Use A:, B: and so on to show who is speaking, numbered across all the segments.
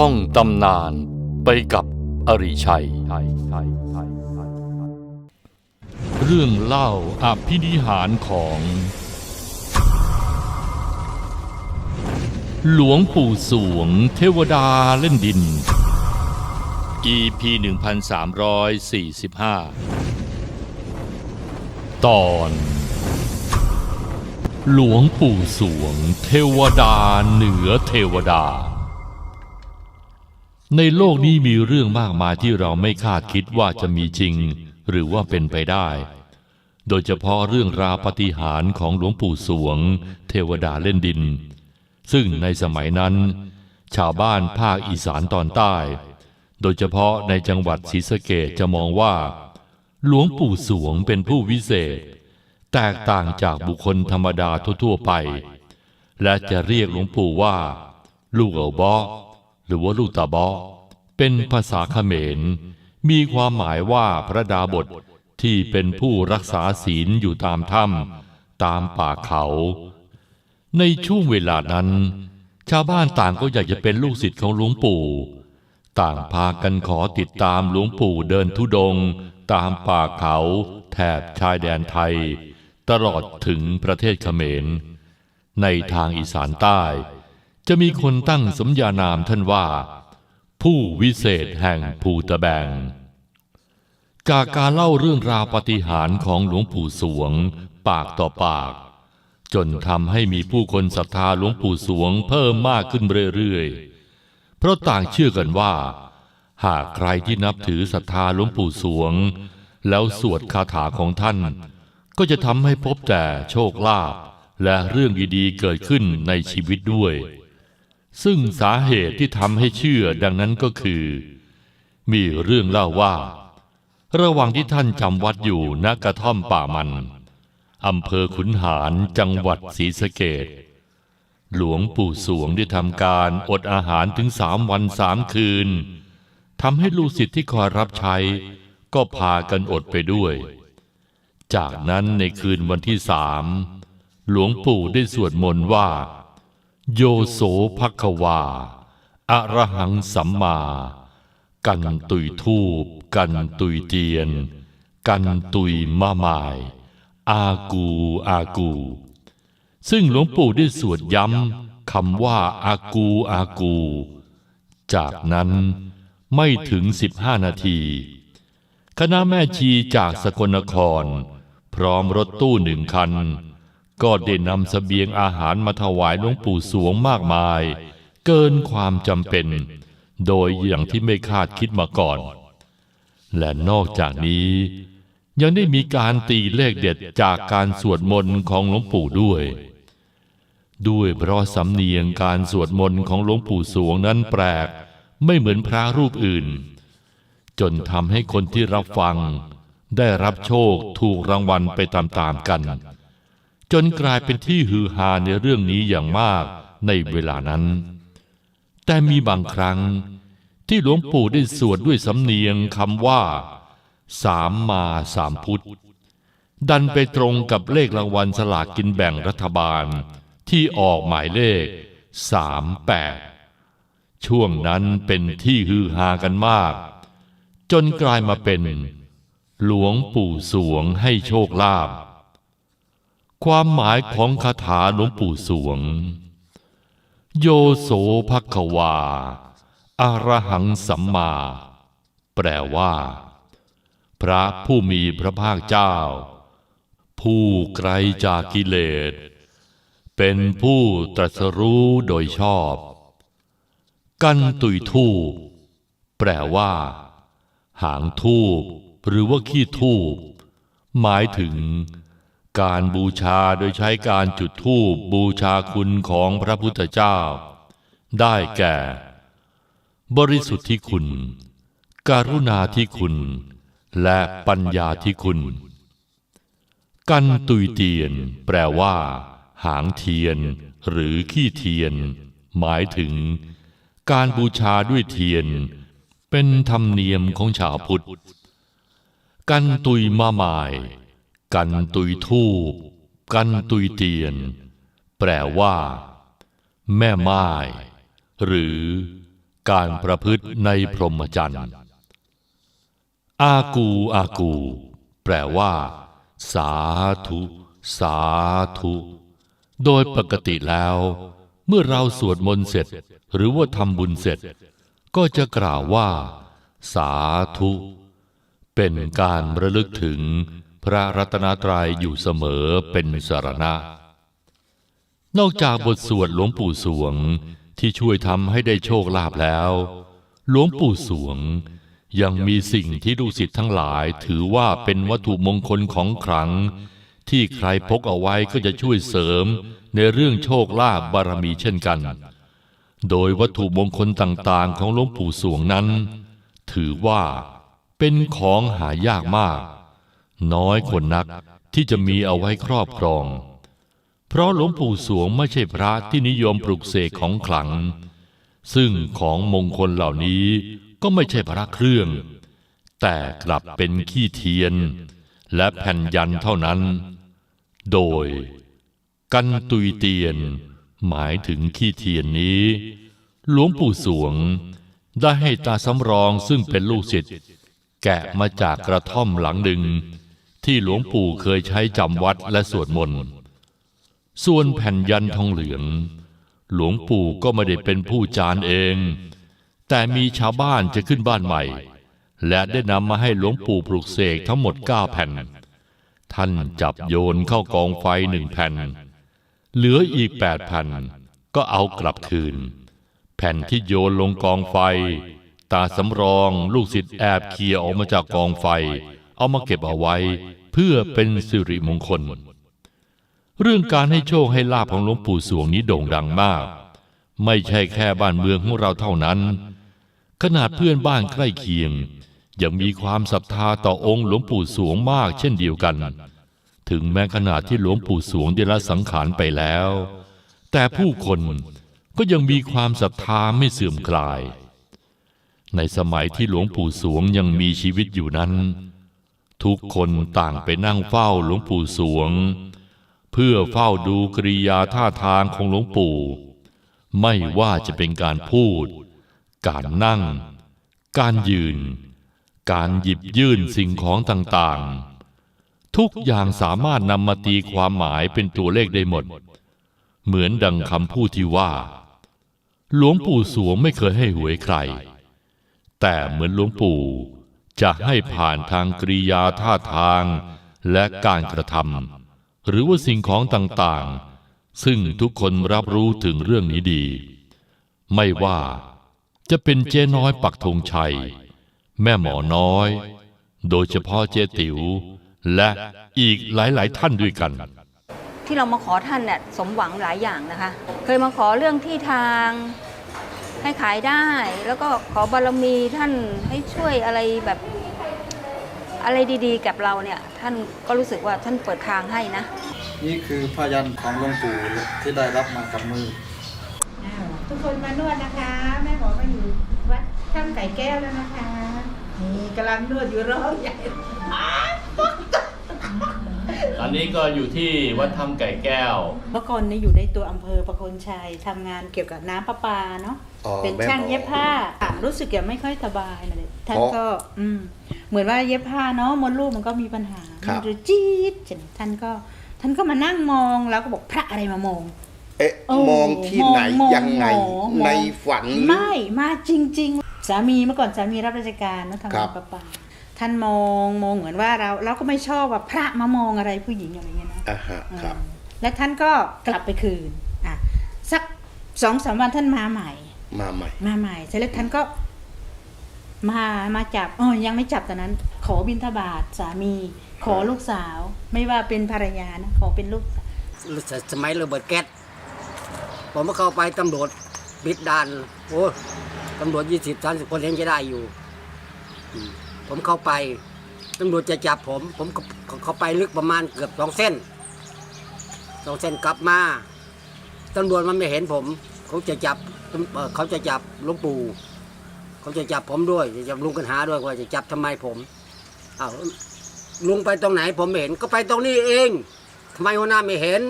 A: ท่องตำนานไปกับอริชัย เรื่องเล่าอภินิหารของ หลวงปู่สวงเทวดาเล่นดิน EP 1345 ตอน หลวงปู่สวงเทวดาเหนือเทวดา ในโลกนี้มีเรื่องมากมายที่เราไม่คาดคิดว่าจะมีจริง หรือว่าเป็นไปได้ โดยเฉพาะเรื่องราวปฏิหารของหลวงปู่สวง เทวดาเล่นดิน ซึ่งในสมัยนั้น ชาวบ้านภาคอีสานตอนใต้ โดยเฉพาะในจังหวัดศรีสะเกษจะมองว่า หลวงปู่สวงเป็นผู้วิเศษ แตกต่างจากบุคคลธรรมดาทั่วๆไป และจะเรียกหลวงปู่ว่า ลูกเอ๋อบอ รือว่าลูกตาบอเป็นภาษาเขมร มีความหมายว่าพระดาบทที่เป็นผู้รักษาศีลอยู่ตามถ้ำตามป่าเขา ในช่วงเวลานั้น ชาวบ้านต่างก็อยากจะเป็นลูกศิษย์ของหลวงปู่ ต่างพากันขอติดตามหลวงปู่เดินทุดง ตามป่าเขา แถบชายแดนไทย ตลอดถึงประเทศเขมร ในทางอีสานใต้ จะมีคนตั้งสมญานามท่านว่า ผู้วิเศษแห่งภูตะแบง จากการเล่าเรื่องราวปฏิหารของหลวงปู่สวง ปากต่อปาก จนทำให้มีผู้คนศรัทธาหลวงปู่สวงเพิ่มมากขึ้นเรื่อยๆ เพราะต่างเชื่อกันว่า หากใครที่นับถือศรัทธาหลวงปู่สวง แล้วสวดคาถาของท่าน ก็จะทำให้พบแต่โชคลาภและเรื่องดีๆเกิดขึ้นในชีวิตด้วย ซึ่งสาเหตุที่ทำให้เชื่อดังนั้นก็คือ มีเรื่องเล่าว่า ระหว่างที่ท่านจำวัดอยู่ณกระท่อมป่ามันอำเภอขุนหารจังหวัดศรีสะเกดหลวงปู่สวงได้ทำการอดอาหารถึงสามวันสามคืนทำให้ลูกศิษย์ที่คอยรับใช้ ก็พากันอดไปด้วย จากนั้นในคืนวันที่สามหลวงปู่ได้สวดมนต์ว่า โยโสภควาอะระหังสัมมา กันตุยทูปกันตุยเตียน กันตุยมะมาย อากูอากู ซึ่งหลวงปู่ได้สวดย้ำคำว่าอากูอากู จากนั้นไม่ถึงสิบห้านาที คณะแม่ชีจากสกลนคร พร้อมรถตู้หนึ่งคัน ก็ได้นำเสบียงอาหารมาถวายหลวงปู่สวงมากมาย เกินความจำเป็น โดยอย่างที่ไม่คาดคิดมาก่อน และนอกจากนี้ ยังได้มีการตีเลขเด็ดจากการสวดมนต์ของหลวงปู่ด้วย ด้วยเพราะสำเนียงการสวดมนต์ของหลวงปู่สวงนั้นแปลก ไม่เหมือนพระรูปอื่น จนทำให้คนที่รับฟัง ได้รับโชคถูกรางวัลไปตามๆกัน จนกลายเป็นที่ฮือฮาในเรื่องนี้อย่างมากในเวลานั้น แต่มีบางครั้งที่หลวงปู่ได้สวดด้วยสำเนียงคำว่า สามมาสามพุทธ ดันไปตรงกับเลขรางวัลสลากกินแบ่งรัฐบาลที่ออกหมายเลขสามแปดช่วงนั้นเป็นที่ฮือฮากันมาก จนกลายมาเป็น หลวงปู่สวงให้โชคลาภ ความหมายของคาถาหลวงปู่สวง โยโสภควาอารหังสัมมา แปลว่า พระผู้มีพระภาคเจ้า ผู้ไกลจากกิเลส เป็นผู้ตรัสรู้โดยชอบ กันตุยทูปแปลว่า หางทูบหรือว่าขี้ทูบหมายถึง การบูชาโดยใช้การจุดธูปบูชาคุณของพระพุทธเจ้า ได้แก่ บริสุทธิคุณ การุณาธิคุณ และปัญญาธิคุณ กันตุยเตียน แปลว่า หางเทียน หรือขี้เทียน หมายถึง การบูชาด้วยเทียน เป็นธรรมเนียมของชาวพุทธ กันตุยมาหมาย กันตุยทูบกันตุยเตียน แปลว่า แม่ไม้หรือการประพฤติในพรหมจรรย์อากูอากู แปลว่า สาธุ สาธุ โดยปกติแล้ว เมื่อเราสวดมนต์เสร็จ หรือว่าทำบุญเสร็จ ก็จะกล่าวว่า สาธุ เป็นการระลึกถึง พระรัตนตรัยอยู่เสมอเป็นสารณะ นอกจากบทสวดหลวงปู่สวงที่ช่วยทำให้ได้โชคลาภแล้ว หลวงปู่สวงยังมีสิ่งที่ลูกศิษย์ทั้งหลายถือว่าเป็นวัตถุมงคลของขลัง ที่ใครพกเอาไว้ก็จะช่วยเสริมในเรื่องโชคลาภบารมีเช่นกัน โดยวัตถุมงคลต่างๆ ของหลวงปู่สวงนั้น ถือว่าเป็นของหายากมาก น้อยคนนักที่จะมีเอาไว้ครอบครอง เพราะหลวงปู่สวงไม่ใช่พระที่นิยมปลุกเสกของขลัง ซึ่งของมงคลเหล่านี้ก็ไม่ใช่พระเครื่อง แต่กลับเป็นขี้เทียน และแผ่นยันเท่านั้น โดย กันตุยเตียน หมายถึงขี้เทียนนี้ หลวงปู่สวงได้ให้ตาสำรองซึ่งเป็นลูกศิษย์แกะมาจากกระท่อมหลังหนึ่ง ที่หลวงปู่เคยใช้จำวัดและสวดมนต์ ส่วนแผ่นยันทองเหลือง หลวงปู่ก็ไม่ได้เป็นผู้จานเอง แต่มีชาวบ้านจะขึ้นบ้านใหม่ และได้นำมาให้หลวงปู่ปลุกเสกทั้งหมดเก้าแผ่น ท่านจับโยนเข้ากองไฟหนึ่งแผ่น เหลืออีกแปดแผ่นก็เอากลับคืน แผ่นที่โยนลงกองไฟ ตาสำรองลูกศิษย์แอบเคลียออกมาจากกองไฟ เอามาเก็บเอาไว้เพื่อเป็นสิริมงคล เรื่องการให้โชคให้ลาภของหลวงปู่สวงนี้โด่งดังมาก ไม่ใช่แค่บ้านเมืองของเราเท่านั้น ขนาดเพื่อนบ้านใกล้เคียง ยังมีความศรัทธาต่อองค์หลวงปู่สวงมากเช่นเดียวกัน ถึงแม้ขนาดที่หลวงปู่สวงได้ละสังขารไปแล้ว แต่ผู้คนก็ยังมีความศรัทธาไม่เสื่อมคลาย ในสมัยที่หลวงปู่สวงยังมีชีวิตอยู่นั้น ทุกคนต่างไปนั่งเฝ้าหลวงปู่สวง เพื่อเฝ้าดูกริยาท่าทางของหลวงปู่ ไม่ว่าจะเป็นการพูด การนั่ง การยืน การหยิบยื่นสิ่งของต่างๆ ทุกอย่างสามารถนำมาตีความหมายเป็นตัวเลขได้หมด เหมือนดังคำพูดที่ว่า หลวงปู่สวงไม่เคยให้หวยใคร แต่เหมือนหลวงปู่ จะให้ผ่านทางกริยาท่าทางและการกระทำหรือว่าสิ่งของต่างๆ ซึ่งทุกคนรับรู้ถึงเรื่องนี้ดี ไม่ว่าจะเป็นเจ๊น้อยปักธงชัย แม่หมอน้อย โดยเฉพาะเจ๊ติ๋ว และอีกหลายๆท่านด้วยกัน
B: ที่เรามาขอท่านเนี่ยสมหวังหลายอย่างนะคะ เคยมาขอเรื่องที่ทาง ให้ขายได้ แล้วก็ขอบารมีท่านให้ช่วยอะไรแบบอะไรดีๆ กับเราเนี่ย ท่านก็รู้สึกว่าท่านเปิดทางให้นะ
C: นี่คือพยันของหลวงปู่ที่ได้รับมากับมือ
D: อ้าวทุกคนมานวดนะคะ แม่หมอมาอยู่วัดถ้ำไก่แก้วแล้วนะคะ นี่กำลังนวดอยู่ร้องใหญ่
A: ตอนนี้ก็อยู่ที่วัดถ้ำไก่แก้ว
D: เมื่อก่อนนี่อยู่ในตัวอำเภอประโคนชัยทำงานเกี่ยวกับน้ำประปาเนาะ
C: อ๋อ
D: เป็น
C: แม่หมอ
D: ช่างเย็บผ้าอะรู้สึกยังไม่ค่อยสบายนะเลยท่าน
C: อ๋อ
D: ก็อืมเหมือนว่าเย็บผ้าเนาะมดลูกมันก็มีปัญหา
C: ครับ
D: มันจะจี๊ดจังท่านก็ ท่านก็มานั่งมองแล้วก็บอกพระอะไรมามอง
E: เอ๊ะ
D: โอ้
E: มองที่ไหน
D: มอง
E: ยังไง
D: มองมอง
E: ในฝันหรือ
D: ไม่มาจริง ๆ สามีเมื่อก่อนสามีรับราชการเนอะทำ
E: ครั
D: งาน
E: บ
D: ประปา ท่านมองมองเหมือนว่าเราเราก็ไม่ชอบว่าพระมามองอะไรผู้หญิงอะไรเงี้ยนะ
E: อ่าฮะครับ
D: อืมและท่านก็กลับไปคืนอะสักสองสามวันท่านมาใหม่
E: มาใหม่
D: มาใหม่เสร็จแล้วท่านก็ มามาจับอ๋อยังไม่จับตอนนั้น ขอบินทบาทสามี ขอลูกสาว ไม่ว่าเป็นภรรยานะขอเป็นลูกสาว
F: สสมัยระเบิดแก๊สผมก็เข้าไปตำรวจปิดด่านโอ้ตำรวจยี่สิบสามสิบคนยังจะได้อยู่อืม ผมเข้าไปตำรวจจะจับผม ผมเข้าไปลึกประมาณเกือบสองเส้นสองเส้นกลับมาตำรวจมันไม่เห็นผม เขาจะจับเขาจะจับหลวงปู่เขาจะจับผมด้วยจะจับลุงกันหาด้วยว่าจะจับทำไมผมอ้าวลุงไปตรงไหนผมไม่เห็นก็ไปตรงนี้เองทำไมหัวหน้าไม่เห็น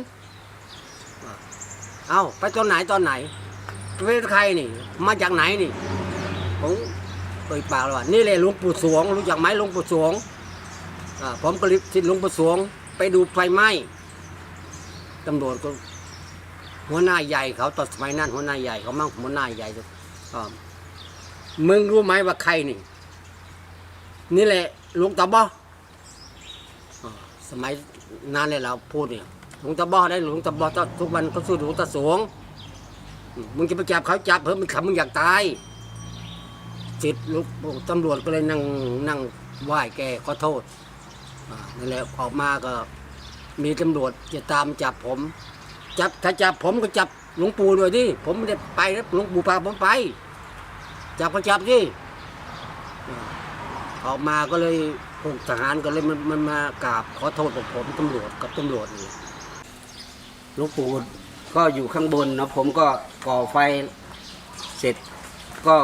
F: เอ้าไปตอนไหนตอนไหนเป็นใครนี่ มาจากไหนนี่ผม เอ่ยปากเลยว่านี่แหละหลวงปู่สวงรู้จักไหมหลวงปู่สวงผมก็รีบทิศหลวงปู่สวง ไปดูไฟไหม้ตำรวจก็หัวหน้าใหญ่เขาตอนสมัยนั้นหัวหน้าใหญ่เขามั่งหัวหน้าใหญ่อ่ามึงรู้ไหมว่าใครนี่ นี่แหละหลวงตาบ้ออ่สมัยนานเลยเราพูดเนี่ยหลวงตาบ้อได้หลวงตาบ้อทุกวันก็สู้หลวงตาสวงมมึงจะไปจับเขาจับเพิ่มมึงขำมึงอยากตาย จิตลูกตำรวจก็เลยนั่งนั่งไหว้แกขอโทษนั่นแหละออกมาก็มีตำรวจจะตามจับผม จับถ้าจับผมก็จับหลวงปู่ด้วยดิผมไม่ได้ไปนะหลวงปู่พาผมไป จับก็จับดิออกมาก็เลยพวกทหารก็เลยมันมันมากราบขอโทษกับผมตำรวจกับตำรวจนี่หลวงปู่ก็อยู่ข้างบนนะผมก็ก่อไฟเสร็จก็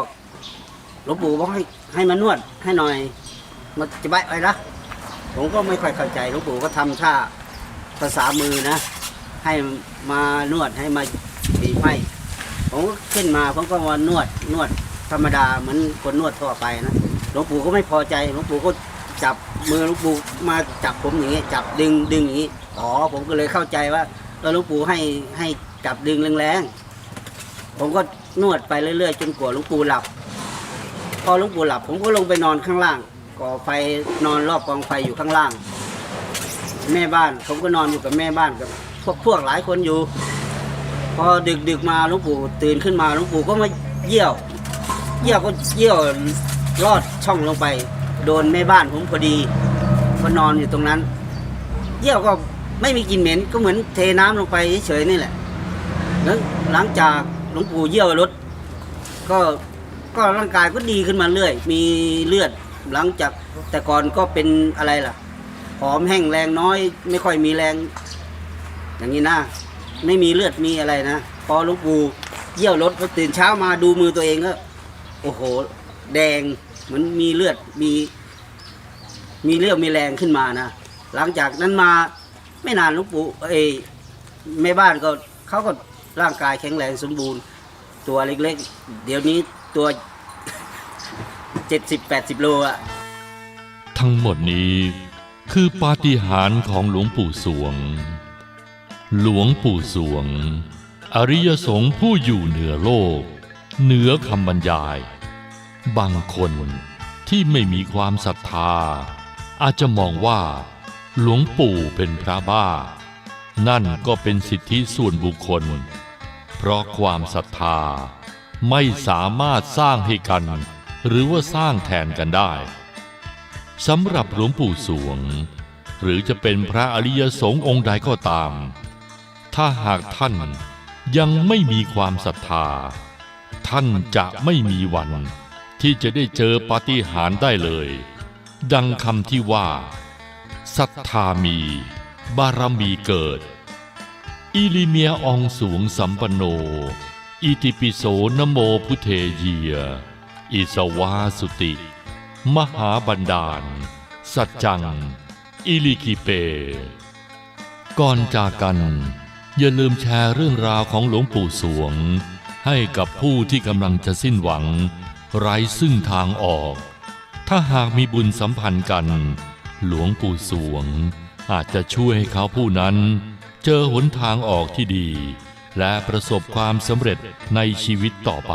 F: หลวงปู่บอกให้ให้มานวดให้หน่อยมาจะไปอะไรนะผมก็ไม่ค่อยเข้าใจหลวงปู่ก็ทำท่าภาษามือนะ ให้มานวดให้มาบีบให้ผมก็ขึ้นมาผมก็มานวดนวดธรรมดาเหมือนคนนวดทั่วไปนะหลวงปู่ก็ไม่พอใจหลวงปู่ก็จับมือหลวงปู่มาจับผมอย่างนี้จับดึงดึงอย่างนี้อ๋อผมก็เลยเข้าใจว่าหลวงปู่ให้ให้จับดึงแรงๆผมก็นวดไปเรื่อยๆจนกว่าหลวงปู่หลับ อหลวงปู่หลับ ผมก็ลงไปนอนข้างล่าง ก่อไฟนอนรอบกองไฟอยู่ข้างล่าง แม่บ้าน ผมก็นอนอยู่กับแม่บ้านกับพวกพวกหลายคนอยู่ พอดึกดึกๆมาหลวงปู่ตื่นขึ้นมาหลวงปู่ก็มาเยี่ยว เยี่ยวก็เยี่ยวลอดช่องลงไป โดนแม่บ้านผมพอดีก็นอนอยู่ตรงนั้น เยี่ยวก็ไม่มีกลิ่นเหม็นก็เหมือนเทน้ำลงไปเฉยๆนี่แหละแล้วหลังจากหลวงปู่เยี่ยวรถก็ ก็ร่างกายก็ดีขึ้นมาเรื่อย มีเลือดหลังจากแต่ก่อนก็เป็นอะไรล่ะผอมแห้งแรงน้อย ไม่ค่อยมีแรง อย่างนี้นะไม่มีเลือดมีอะไรนะ พอลวงปู่เยี่ยวรถพอตื่นเช้ามาดูมือตัวเองก็โอ้โห แดงเหมือนมีเลือดมี มีเลือดมีแรงขึ้นมานะหลังจากนั้นมาไม่นานลวงปู่เอ้แม่บ้านก็เขาก็ร่างกายแข็งแรงสมบูรณ์ ตัวเล็ก ๆ เดี๋ยวนี้ตัว เจ็ดสิบแปดสิบโลอะ
A: ทั้งหมดนี้คือปาฏิหาริย์ของหลวงปู่สวง หลวงปู่สวง อริยสงฆ์ผู้อยู่เหนือโลก เหนือคำบรรยาย บางคนที่ไม่มีความศรัทธา อาจจะมองว่า หลวงปู่เป็นพระบ้า นั่นก็เป็นสิทธิส่วนบุคคล เพราะความศรัทธาไม่สามารถสร้างให้กัน หรือว่าสร้างแทนกันได้สำหรับหลวงปู่สวง หรือจะเป็นพระอริยสงฆ์องค์ใดก็ตาม ถ้าหากท่านยังไม่มีความศรัทธา ท่านจะไม่มีวันที่จะได้เจอปาฏิหาริย์ได้เลย ดังคำที่ว่าศรัทธามี บารมีเกิด อิลิเมียอองสูงสัมปโน อิติปิโสนโมพุเทเยีย อิสวาสุติ มหาบันดาล สัจจัง อิลิคิเป ก่อนจากกัน อย่าลืมแชร์เรื่องราวของหลวงปู่สวง ให้กับผู้ที่กำลังจะสิ้นหวัง ไร้ซึ่งทางออก ถ้าหากมีบุญสัมพันธ์กัน หลวงปู่สวง อาจจะช่วยให้เขาผู้นั้น เจอหนทางออกที่ดี และประสบความสำเร็จในชีวิตต่อไป